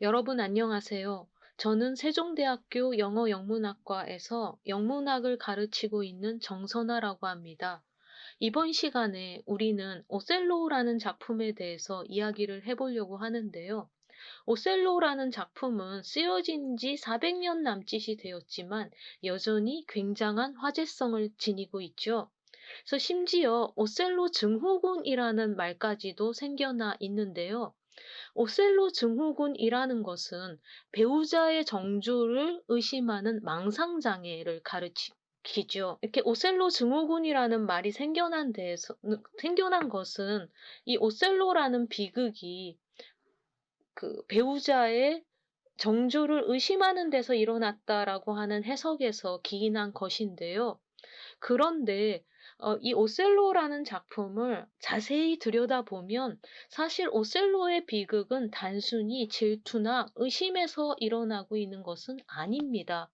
여러분 안녕하세요. 저는 세종대학교 영어영문학과에서 영문학을 가르치고 있는 정선아라고 합니다. 이번 시간에 우리는 오셀로라는 작품에 대해서 이야기를 해보려고 하는데요. 오셀로라는 작품은 쓰여진 지 400년 남짓이 되었지만 여전히 굉장한 화제성을 지니고 있죠. 그래서 심지어 오셀로 증후군이라는 말까지도 생겨나 있는데요. 오셀로 증후군이라는 것은 배우자의 정조를 의심하는 망상장애를 가르치죠. 이렇게 오셀로 증후군이라는 말이 생겨난 데에서, 생겨난 것은 이 오셀로라는 비극이 그 배우자의 정조를 의심하는 데서 일어났다라고 하는 해석에서 기인한 것인데요. 그런데 어, 이 오셀로라는 작품을 자세히 들여다보면 사실 오셀로의 비극은 단순히 질투나 의심에서 일어나고 있는 것은 아닙니다.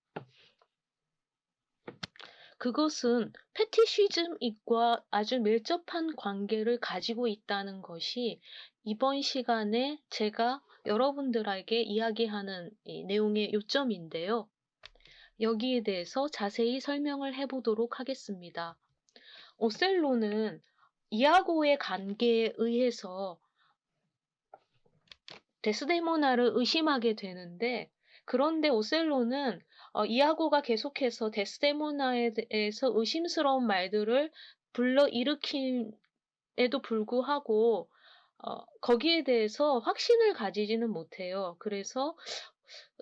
그것은 패티시즘과 아주 밀접한 관계를 가지고 있다는 것이 이번 시간에 제가 여러분들에게 이야기하는 내용의 요점인데요. 여기에 대해서 자세히 설명을 해보도록 하겠습니다. 오셀로는 이아고의 관계에 의해서 데스데모나를 의심하게 되는데 그런데 오셀로는 어, 이아고가 계속해서 데스데모나에 대해서 의심스러운 말들을 불러일으킴에도 불구하고 어, 거기에 대해서 확신을 가지지는 못해요. 그래서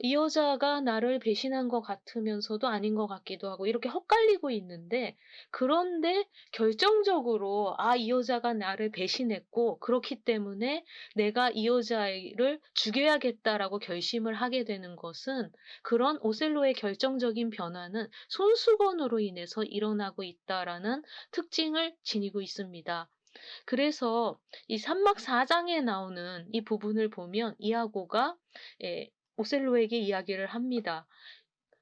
이 여자가 나를 배신한 것 같으면서도 아닌 것 같기도 하고 이렇게 헛갈리고 있는데 그런데 결정적으로 아, 이 여자가 나를 배신했고 그렇기 때문에 내가 이 여자를 죽여야겠다라고 결심을 하게 되는 것은 그런 오셀로의 결정적인 변화는 손수건으로 인해서 일어나고 있다라는 특징을 지니고 있습니다. 그래서 이 산막 4장에 나오는 이 부분을 보면 이아고가 예, 오셀로에게 이야기를 합니다.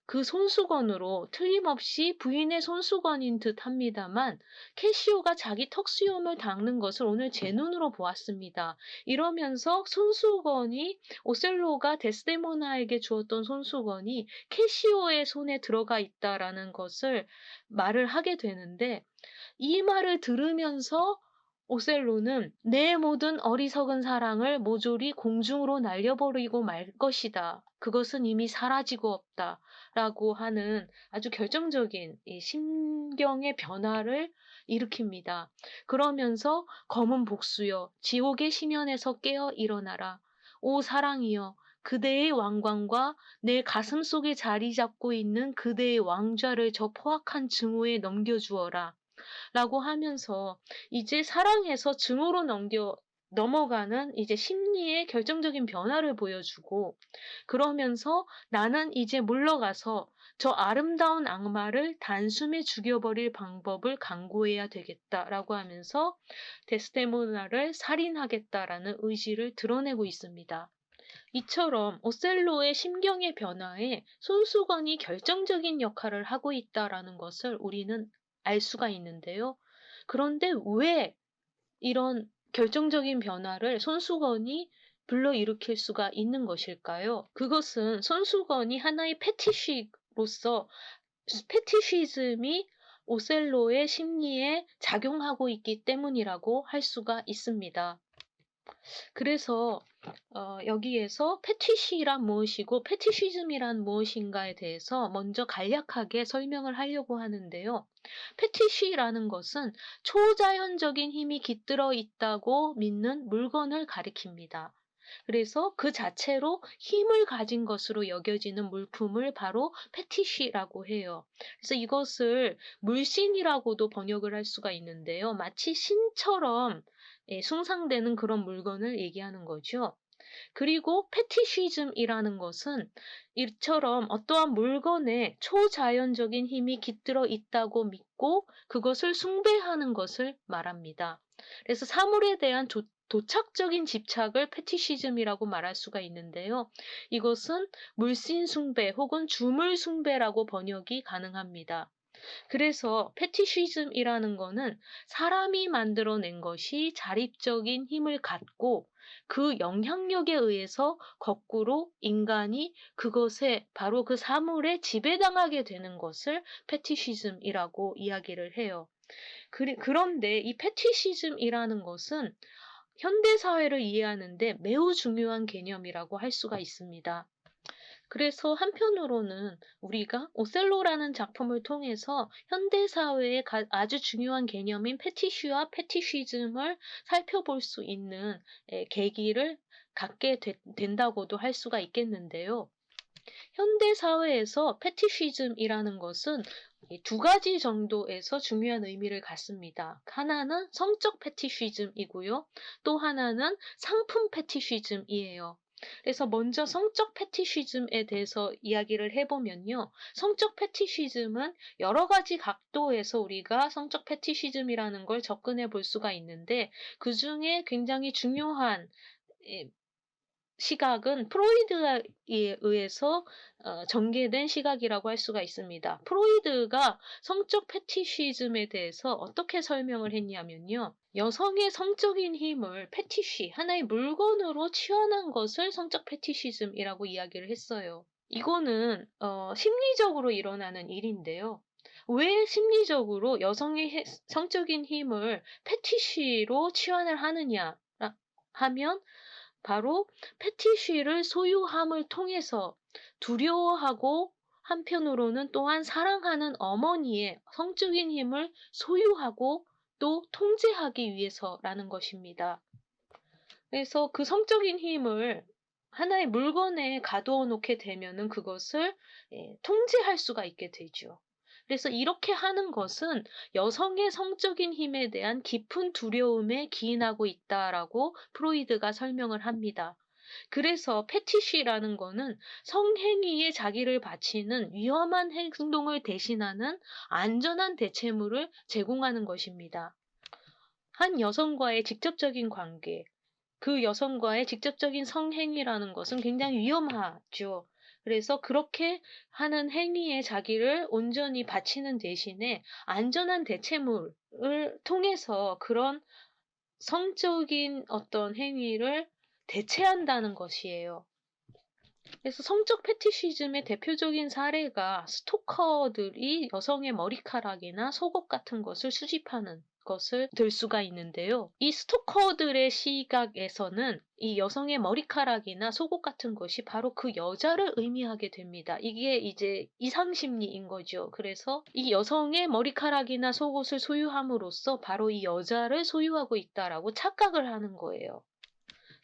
그 손수건으로 틀림없이 부인의 손수건인 듯 합니다만 캐시오가 자기 턱수염을 닦는 것을 오늘 제 눈으로 보았습니다. 이러면서 손수건이 오셀로가 데스데모나에게 주었던 손수건이 캐시오의 손에 들어가 있다라는 것을 말을 하게 되는데 이 말을 들으면서 오셀로는 내 모든 어리석은 사랑을 모조리 공중으로 날려버리고 말 것이다. 그것은 이미 사라지고 없다. 라고 하는 아주 결정적인 이 심경의 변화를 일으킵니다. 그러면서 검은 복수여, 지옥의 심연에서 깨어 일어나라. 오 사랑이여, 그대의 왕관과 내 가슴 속에 자리 잡고 있는 그대의 왕좌를 저 포악한 증오에 넘겨주어라. 라고 하면서 이제 사랑해서 증오로 넘겨 넘어가는 이제 심리의 결정적인 변화를 보여주고 그러면서 나는 이제 물러가서 저 아름다운 악마를 단숨에 죽여버릴 방법을 강구해야 되겠다라고 하면서 데스데모나를 살인하겠다라는 의지를 드러내고 있습니다. 이처럼 오셀로의 심경의 변화에 손수건이 결정적인 역할을 하고 있다라는 것을 우리는 알 수가 있는데요. 그런데 왜 이런 결정적인 변화를 손수건이 불러일으킬 수가 있는 것일까요? 그것은 손수건이 하나의 패티쉬로서 패티시즘이 오셀로의 심리에 작용하고 있기 때문이라고 할 수가 있습니다. 그래서 어, 여기에서 패티시란 무엇이고 패티시즘이란 무엇인가에 대해서 먼저 간략하게 설명을 하려고 하는데요. 패티시라는 것은 초자연적인 힘이 깃들어 있다고 믿는 물건을 가리킵니다. 그래서 그 자체로 힘을 가진 것으로 여겨지는 물품을 바로 패티시라고 해요. 그래서 이것을 물신이라고도 번역을 할 수가 있는데요. 마치 신처럼 예, 숭상되는 그런 물건을 얘기하는 거죠. 그리고 패티시즘이라는 것은 이처럼 어떠한 물건에 초자연적인 힘이 깃들어 있다고 믿고 그것을 숭배하는 것을 말합니다. 그래서 사물에 대한 조, 도착적인 집착을 패티시즘이라고 말할 수가 있는데요. 이것은 물씬 숭배 혹은 주물 숭배라고 번역이 가능합니다. 그래서 패티시즘이라는 거는 사람이 만들어낸 것이 자립적인 힘을 갖고 그 영향력에 의해서 거꾸로 인간이 그것에 바로 그 사물에 지배당하게 되는 것을 패티시즘이라고 이야기를 해요. 그런데 이 패티시즘이라는 것은 현대 사회를 이해하는데 매우 중요한 개념이라고 할 수가 있습니다. 그래서 한편으로는 우리가 오셀로라는 작품을 통해서 현대 사회의 아주 중요한 개념인 패티슈와 패티시즘을 살펴볼 수 있는 계기를 갖게 되, 된다고도 할 수가 있겠는데요. 현대 사회에서 패티시즘이라는 것은 두 가지 정도에서 중요한 의미를 갖습니다. 하나는 성적 패티시즘이고요. 또 하나는 상품 패티시즘이에요. 그래서 먼저 성적 패티시즘에 대해서 이야기를 해보면요. 성적 패티시즘은 여러 가지 각도에서 우리가 성적 패티시즘이라는 걸 접근해 볼 수가 있는데 그 중에 굉장히 중요한 시각은 프로이드에 의해서 어, 전개된 시각이라고 할 수가 있습니다. 프로이드가 성적 패티시즘에 대해서 어떻게 설명을 했냐면요. 여성의 성적인 힘을 패티시, 하나의 물건으로 취환한 것을 성적 패티시즘이라고 이야기를 했어요. 이거는 어, 심리적으로 일어나는 일인데요. 왜 심리적으로 여성의 성적인 힘을 패티시로 취환을 하느냐 하면 바로 패티쉬를 소유함을 통해서 두려워하고 한편으로는 또한 사랑하는 어머니의 성적인 힘을 소유하고 또 통제하기 위해서라는 것입니다. 그래서 그 성적인 힘을 하나의 물건에 가두어 놓게 되면은 그것을 예, 통제할 수가 있게 되죠. 그래서 이렇게 하는 것은 여성의 성적인 힘에 대한 깊은 두려움에 기인하고 있다라고 프로이드가 설명을 합니다. 그래서 패티쉬라는 거는 성행위에 자기를 바치는 위험한 행동을 대신하는 안전한 대체물을 제공하는 것입니다. 한 여성과의 직접적인 관계, 그 여성과의 직접적인 성행위라는 것은 굉장히 위험하죠. 그래서 그렇게 하는 행위에 자기를 온전히 바치는 대신에 안전한 대체물을 통해서 그런 성적인 어떤 행위를 대체한다는 것이에요. 그래서 성적 패티시즘의 대표적인 사례가 스토커들이 여성의 머리카락이나 속옷 같은 것을 수집하는 것을 들 수가 있는데요. 이 스토커들의 시각에서는 이 여성의 머리카락이나 속옷 같은 것이 바로 그 여자를 의미하게 됩니다. 이게 이제 이상심리인 거죠. 그래서 이 여성의 머리카락이나 속옷을 소유함으로써 바로 이 여자를 소유하고 있다라고 착각을 하는 거예요.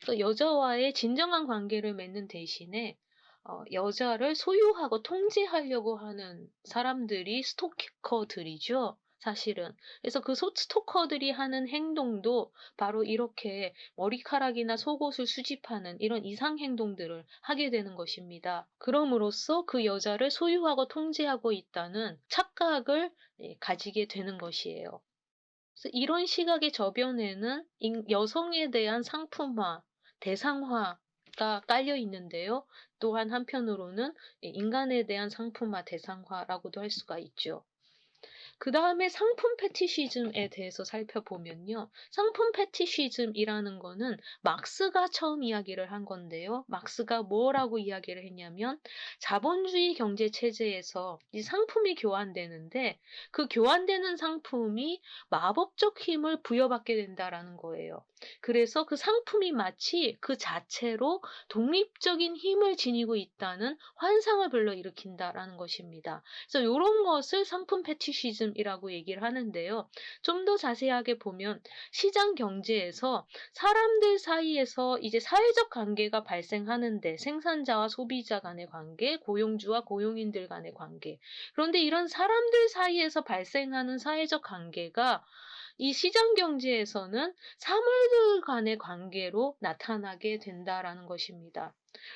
그래서 여자와의 진정한 관계를 맺는 대신에 어, 여자를 소유하고 통제하려고 하는 사람들이 스토커들이죠. 사실은. 그래서 그 스토커들이 하는 행동도 바로 이렇게 머리카락이나 속옷을 수집하는 이런 이상 행동들을 하게 되는 것입니다. 그럼으로써 그 여자를 소유하고 통제하고 있다는 착각을 예, 가지게 되는 것이에요. 이런 시각의 저변에는 여성에 대한 상품화, 대상화 가 깔려 있는데요. 또한 한편으로는 인간에 대한 상품화, 대상화라고도 할 수가 있죠. 그 다음에 상품 패티시즘에 대해서 살펴보면요. 상품 패티시즘이라는 거는 막스가 처음 이야기를 한 건데요. 막스가 뭐라고 이야기를 했냐면 자본주의 경제 체제에서 이 상품이 교환되는데 그 교환되는 상품이 마법적 힘을 부여받게 된다라는 거예요. 그래서 그 상품이 마치 그 자체로 독립적인 힘을 지니고 있다는 환상을 불러일으킨다라는 것입니다. 그래서 이런 것을 상품 패티시즘 이라고 얘기를 하는데요. 좀 더 자세하게 보면 시장 경제에서 사람들 사이에서 이제 사회적 관계가 발생하는데 생산자와 소비자 간의 관계, 고용주와 고용인들 간의 관계. 그런데 이런 사람들 사이에서 발생하는 사회적 관계가 이 시장 경제에서는 사물들 간의 관계로 나타나게 된다라는 것입니다.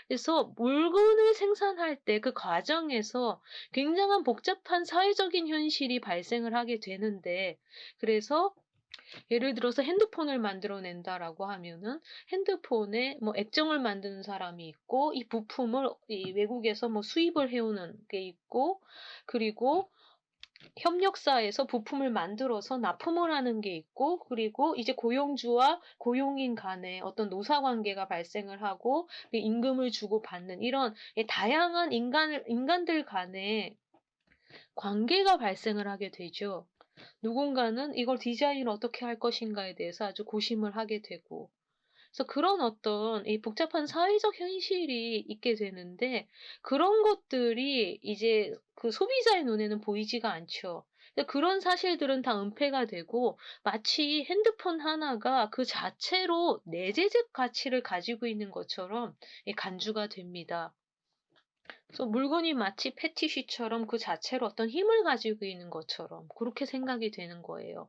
그래서 물건을 생산할 때 그 과정에서 굉장한 복잡한 사회적인 현실이 발생을 하게 되는데 그래서 예를 들어서 핸드폰을 만들어낸다라고 하면은 핸드폰에 뭐 액정을 만드는 사람이 있고 이 부품을 이 외국에서 뭐 수입을 해오는 게 있고 그리고 협력사에서 부품을 만들어서 납품을 하는 게 있고 그리고 이제 고용주와 고용인 간에 어떤 노사 관계가 발생을 하고 그 임금을 주고 받는 이런 예 다양한 인간을 인간들 간의 관계가 발생을 하게 되죠. 누군가는 이걸 디자인을 어떻게 할 것인가에 대해서 아주 고심을 하게 되고 그래서 그런 어떤 이 복잡한 사회적 현실이 있게 되는데 그런 것들이 이제 그 소비자의 눈에는 보이지가 않죠. 그런 사실들은 다 은폐가 되고 마치 핸드폰 하나가 그 자체로 내재적 가치를 가지고 있는 것처럼 이 간주가 됩니다. 그래서 물건이 마치 패티시처럼 그 자체로 어떤 힘을 가지고 있는 것처럼 그렇게 생각이 되는 거예요.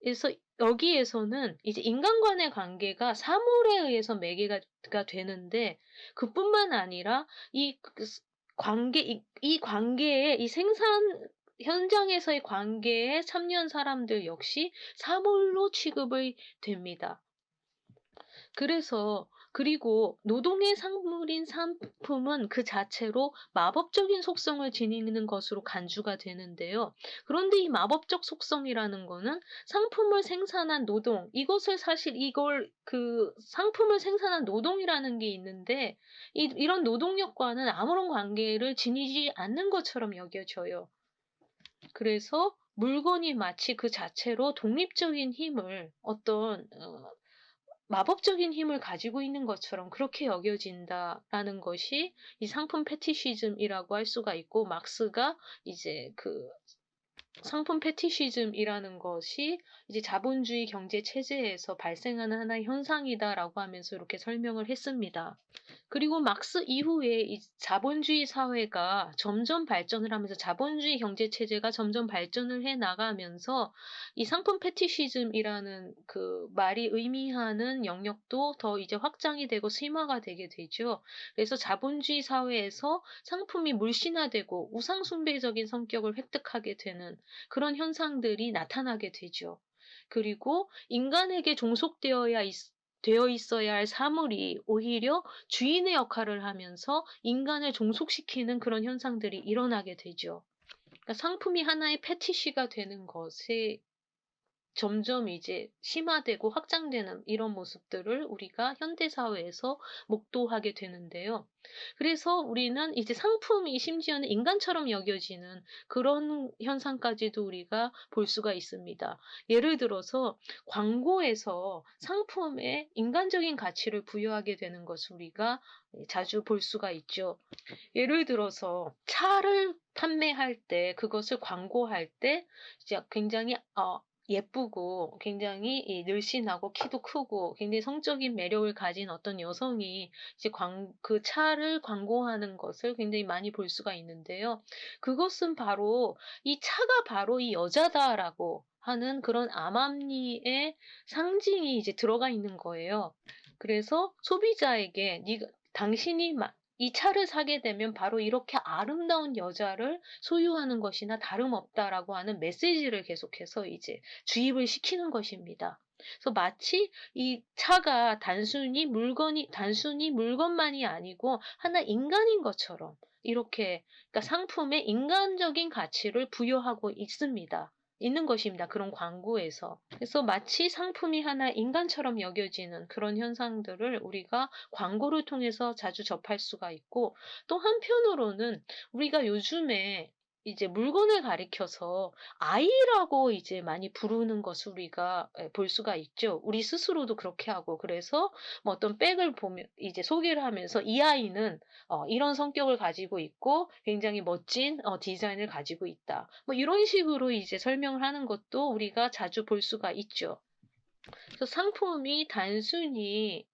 그래서 여기에서는 이제 인간 간의 관계가 사물에 의해서 매개가 가 되는데 그뿐만 아니라 이그스 관계 이 이 관계에 이 생산 현장에서의 관계에 참여한 사람들 역시 사물로 취급이 됩니다. 그래서 그리고 노동의 산물인 상품은 그 자체로 마법적인 속성을 지니는 것으로 간주가 되는데요. 그런데 이 마법적 속성이라는 거는 상품을 생산한 노동, 이것을 사실 이걸 그 상품을 생산한 노동이라는 게 있는데 이 이런 노동력과는 아무런 관계를 지니지 않는 것처럼 여겨져요. 그래서 물건이 마치 그 자체로 독립적인 힘을 어떤 어 마법적인 힘을 가지고 있는 것처럼 그렇게 여겨진다라는 것이 이 상품 패티시즘이라고 할 수가 있고 막스가 이제 그 상품 패티시즘이라는 것이 이제 자본주의 경제 체제에서 발생하는 하나의 현상이다라고 하면서 이렇게 설명을 했습니다. 그리고 막스 이후에 이 자본주의 사회가 점점 발전을 하면서 자본주의 경제 체제가 점점 발전을 해 나가면서 이 상품 패티시즘이라는 그 말이 의미하는 영역도 더 이제 확장이 되고 심화가 되게 되죠. 그래서 자본주의 사회에서 상품이 물신화되고 우상 숭배적인 성격을 획득하게 되는 그런 현상들이 나타나게 되죠. 그리고 인간에게 종속되어야 있 되어 있어야 할 사물이 오히려 주인의 역할을 하면서 인간을 종속시키는 그런 현상들이 일어나게 되죠. 그러니까 상품이 하나의 패티시가 되는 것에 점점 이제 심화되고 확장되는 이런 모습들을 우리가 현대 사회에서 목도하게 되는데요. 그래서 우리는 이제 상품이 심지어는 인간처럼 여겨지는 그런 현상까지도 우리가 볼 수가 있습니다. 예를 들어서 광고에서 상품에 인간적인 가치를 부여하게 되는 것을 우리가 자주 볼 수가 있죠. 예를 들어서 차를 판매할 때 그것을 광고할 때 굉장히 어 예쁘고 굉장히 이 늘씬하고 키도 크고 굉장히 성적인 매력을 가진 어떤 여성이 이제 광 그 차를 광고하는 것을 굉장히 많이 볼 수가 있는데요. 그것은 바로 '이 차가 바로 이 여자다.'라고 하는 그런 암암리의 상징이 이제 들어가 있는 거예요. 그래서 소비자에게 네가 당신이 마 이 차를 사게 되면 바로 이렇게 아름다운 여자를 소유하는 것이나 다름없다라고 하는 메시지를 계속해서 이제 주입을 시키는 것입니다. 그래서 마치 이 차가 단순히 물건이 단순히 물건만이 아니고 하나 인간인 것처럼 이렇게 그러니까 상품에 인간적인 가치를 부여하고 있습니다. 있는 것입니다. 그런 광고에서. 그래서 마치 상품이 하나 인간처럼 여겨지는 그런 현상들을 우리가 광고를 통해서 자주 접할 수가 있고 또 한편으로는 우리가 요즘에 이제 물건을 가리켜서 아이라고 이제 많이 부르는 것을 우리가 예볼 수가 있죠. 우리 스스로도 그렇게 하고 그래서 뭐 어떤 백을 보면 이제 소개를 하면서 "이 아이는 어 이런 성격을 가지고 있고 굉장히 멋진 어 디자인을 가지고 있다." 뭐 이런 식으로 이제 설명을 하는 것도 우리가 자주 볼 수가 있죠. 그래서 상품이 단순히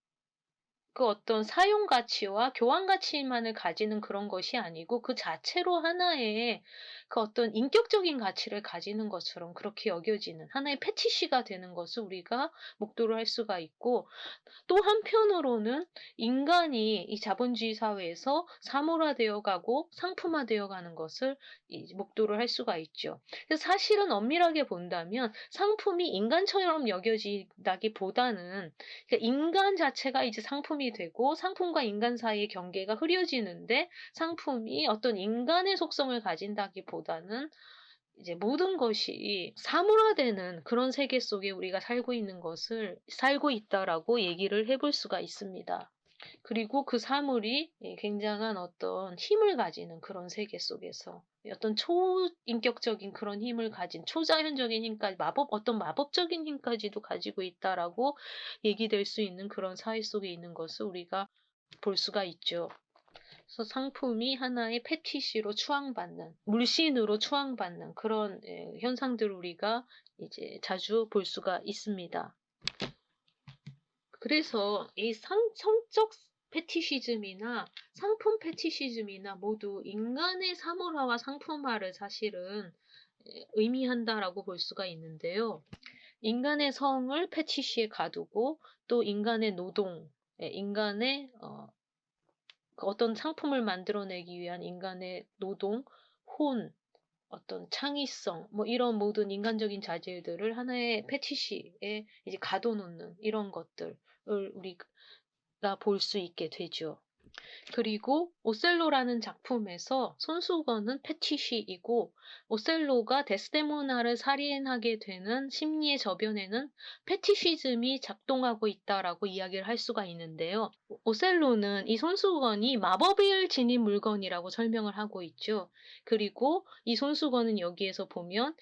그 어떤 사용 가치와 교환 가치만을 가지는 그런 것이 아니고 그 자체로 하나의 그 어떤 인격적인 가치를 가지는 것처럼 그렇게 여겨지는 하나의 패티시가 되는 것을 우리가 목도를 할 수가 있고 또 한편으로는 인간이 이 자본주의 사회에서 사물화되어 가고 상품화되어 가는 것을 이 목도를 할 수가 있죠. 그래서 사실은 엄밀하게 본다면 상품이 인간처럼 여겨진다기보다는 그러니까 인간 자체가 이제 상품이 되고 상품과 인간 사이의 경계가 흐려지는데 상품이 어떤 인간의 속성을 가진다기보다는 이제 모든 것이 사물화되는 그런 세계 속에 우리가 살고 있는 것을 살고 있다라고 얘기를 해볼 수가 있습니다. 그리고 그 사물이 예, 굉장한 어떤 힘을 가지는 그런 세계 속에서 어떤 초인격적인 그런 힘을 가진 초자연적인 힘까지 마법 어떤 마법적인 힘까지도 가지고 있다라고 얘기될 수 있는 그런 사회 속에 있는 것을 우리가 볼 수가 있죠. 그래서 상품이 하나의 패티시로 추앙받는 물신으로 추앙받는 그런 예, 현상들을 우리가 이제 자주 볼 수가 있습니다. 그래서 이 상, 성적 패티시즘이나 상품 패티시즘이나 모두 인간의 사물화와 상품화를 사실은 예, 의미한다라고 볼 수가 있는데요. 인간의 성을 패티시에 가두고 또 인간의 노동, 예, 인간의 어, 그 어떤 상품을 만들어내기 위한 인간의 노동, 혼, 어떤 창의성, 뭐 이런 모든 인간적인 자질들을 하나의 패티시에 이제 가둬놓는 이런 것들을 우리 가볼수 있게 되죠. 그리고 오셀로라는 작품에서 손수건은 패티시이고 오셀로가 데스데모나를 살인하게 되는 심리의 저변에는 패티시즘이 작동하고 있다라고 이야기를 할 수가 있는데요. 오셀로는 이 손수건이 마법을 지닌 물건이라고 설명을 하고 있죠. 그리고 이 손수건은 여기에서 보면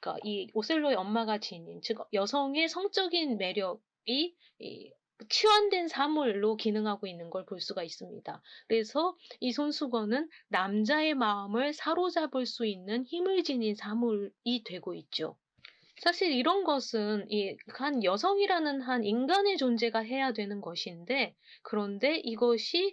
그러니까 이 오셀로의 엄마가 지닌 즉 여성의 성적인 매력이 이 치환된 사물로 기능하고 있는 걸 볼 수가 있습니다. 그래서 이 손수건은 남자의 마음을 사로잡을 수 있는 힘을 지닌 사물이 되고 있죠. 사실 이런 것은 이 한 여성이라는 한 인간의 존재가 해야 되는 것인데 그런데 이것이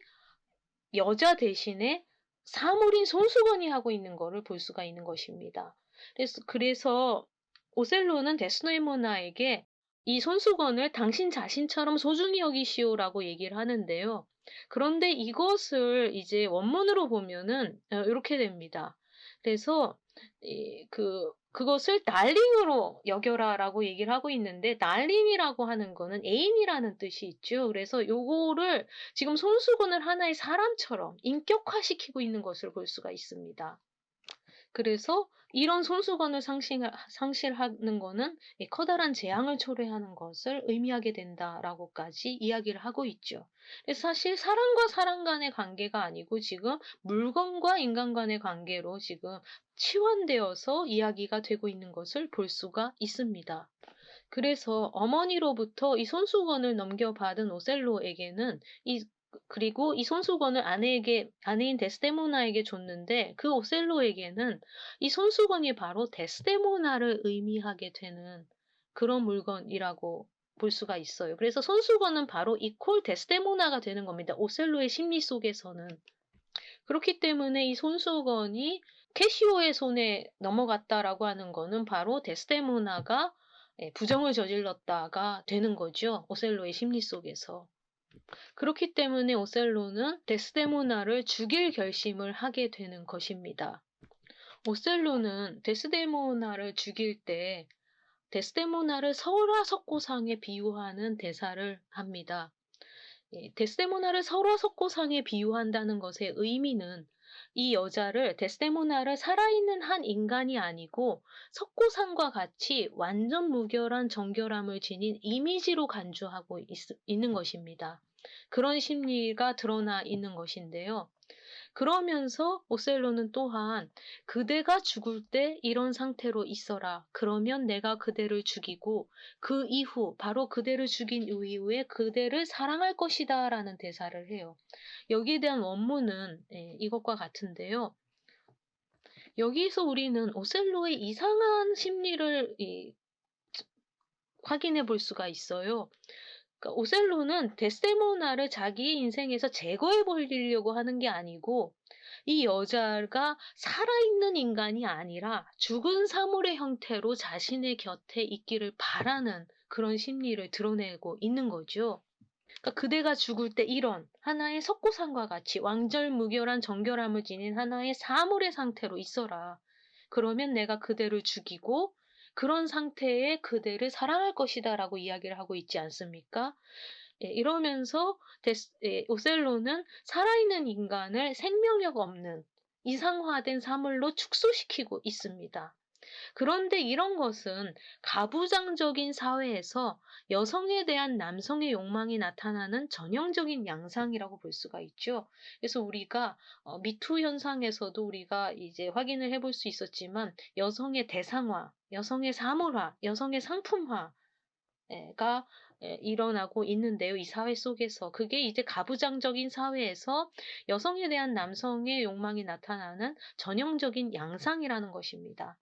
여자 대신에 사물인 손수건이 하고 있는 것을 볼 수가 있는 것입니다. 그래서, 그래서 오셀로는 데스노이모나에게 이 손수건을 당신 자신처럼 소중히 여기시오라고 얘기를 하는데요. 그런데 이것을 이제 원문으로 보면은 어, 이렇게 됩니다. 그래서 그 그것을 날림으로 여겨라라고 얘기를 하고 있는데 날림이라고 하는 거는 애인이라는 뜻이 있죠. 그래서 요거를 지금 손수건을 하나의 사람처럼 인격화시키고 있는 것을 볼 수가 있습니다. 그래서 이런 손수건을 상실, 상실하는 거는 커다란 재앙을 초래하는 것을 의미하게 된다라고까지 이야기를 하고 있죠. 사실 사람과 사람 간의 관계가 아니고 지금 물건과 인간 간의 관계로 지금 치환되어서 이야기가 되고 있는 것을 볼 수가 있습니다. 그래서 어머니로부터 이 손수건을 넘겨받은 오셀로에게는 이 그리고 이 손수건을 아내에게 아내인 데스데모나에게 줬는데 그 오셀로에게는 이 손수건이 바로 데스데모나를 의미하게 되는 그런 물건이라고 볼 수가 있어요. 그래서 손수건은 바로 이콜 데스데모나가 되는 겁니다. 오셀로의 심리 속에서는 그렇기 때문에 이 손수건이 캐시오의 손에 넘어갔다라고 하는 거는 바로 데스데모나가 예, 부정을 저질렀다가 되는 거죠. 오셀로의 심리 속에서. 그렇기 때문에 오셀로는 데스데모나를 죽일 결심을 하게 되는 것입니다. 오셀로는 데스데모나를 죽일 때 데스데모나를 설화석고상에 비유하는 대사를 합니다. 예, 데스데모나를 설화석고상에 비유한다는 것의 의미는 이 여자를 데스데모나를 살아있는 한 인간이 아니고 석고상과 같이 완전 무결한 정결함을 지닌 이미지로 간주하고 있, 있는 것입니다. 그런 심리가 드러나 있는 것인데요. 그러면서 오셀로는 또한 그대가 죽을 때 이런 상태로 있어라. 그러면 내가 그대를 죽이고 그 이후 바로 그대를 죽인 이후에 그대를 사랑할 것이다 라는 대사를 해요. 여기에 대한 원문은 예, 이것과 같은데요. 여기서 우리는 오셀로의 이상한 심리를 이, 확인해 볼 수가 있어요. 그러니까 오셀로는 데스데모나를 자기 인생에서 제거해 버리려고 하는 게 아니고 이 여자가 살아있는 인간이 아니라 죽은 사물의 형태로 자신의 곁에 있기를 바라는 그런 심리를 드러내고 있는 거죠. 그러니까 그대가 죽을 때 이런 하나의 석고상과 같이 왕절무결한 정결함을 지닌 하나의 사물의 상태로 있어라. 그러면 내가 그대를 죽이고 그런 상태에 그대를 사랑할 것이다 라고 이야기를 하고 있지 않습니까? 예, 이러면서 데스, 예, 오셀로는 살아있는 인간을 생명력 없는 이상화된 사물로 축소시키고 있습니다. 그런데 이런 것은 가부장적인 사회에서 여성에 대한 남성의 욕망이 나타나는 전형적인 양상이라고 볼 수가 있죠. 그래서 우리가 어, 미투 현상에서도 우리가 이제 확인을 해볼 수 있었지만 여성의 대상화, 여성의 사물화, 여성의 상품화 가 예, 일어나고 있는데요. 이 사회 속에서. 그게 이제 가부장적인 사회에서 여성에 대한 남성의 욕망이 나타나는 전형적인 양상이라는 것입니다.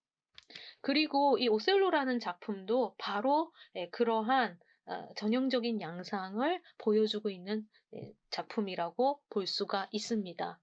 그리고 이 오셀로라는 작품도 바로 예, 그러한 어, 전형적인 양상을 보여주고 있는 예, 작품이라고 볼 수가 있습니다.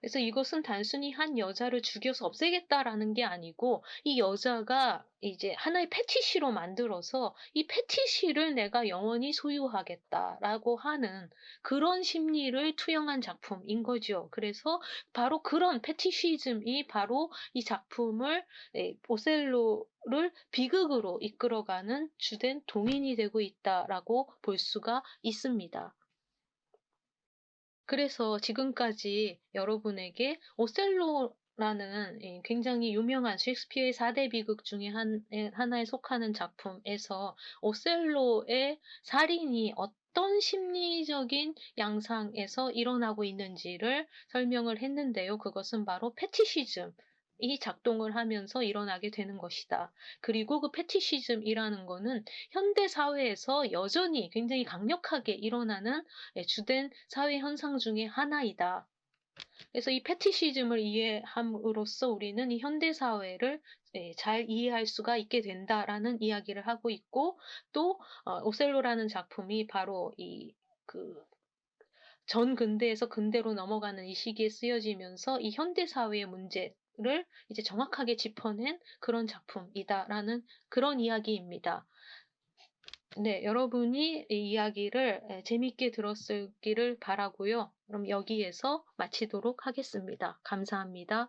그래서 이것은 단순히 한 여자를 죽여서 없애겠다라는 게 아니고 이 여자가 이제 하나의 패티시로 만들어서 이 패티시를 내가 영원히 소유하겠다라고 하는 그런 심리를 투영한 작품인 거죠. 그래서 바로 그런 패티시즘이 바로 이 작품을 예, 오셀로를 비극으로 이끌어가는 주된 동인이 되고 있다라고 볼 수가 있습니다. 그래서 지금까지 여러분에게 오셀로 라는 이 굉장히 유명한 셰익스피어의 4대 비극 중에 하나에 속하는 작품에서 오셀로의 살인이 어떤 심리적인 양상에서 일어나고 있는지를 설명을 했는데요. 그것은 바로 패티시즘. 이 작동을 하면서 일어나게 되는 것이다. 그리고 그 패티시즘이라는 거는 현대 사회에서 여전히 굉장히 강력하게 일어나는 예, 주된 사회 현상 중에 하나이다. 그래서 이 패티시즘을 이해함으로써 우리는 이 현대 사회를 예, 잘 이해할 수가 있게 된다라는 이야기를 하고 있고 또 어, 오셀로라는 작품이 바로 이그 전 근대에서 근대로 넘어가는 이 시기에 쓰여지면서 이 현대 사회의 문제 를 이제 정확하게 짚어낸 그런 작품이다라는 그런 이야기입니다. 네, 여러분이 이 이야기를 재밌게 들었기를 바라고요. 그럼 여기에서 마치도록 하겠습니다. 감사합니다.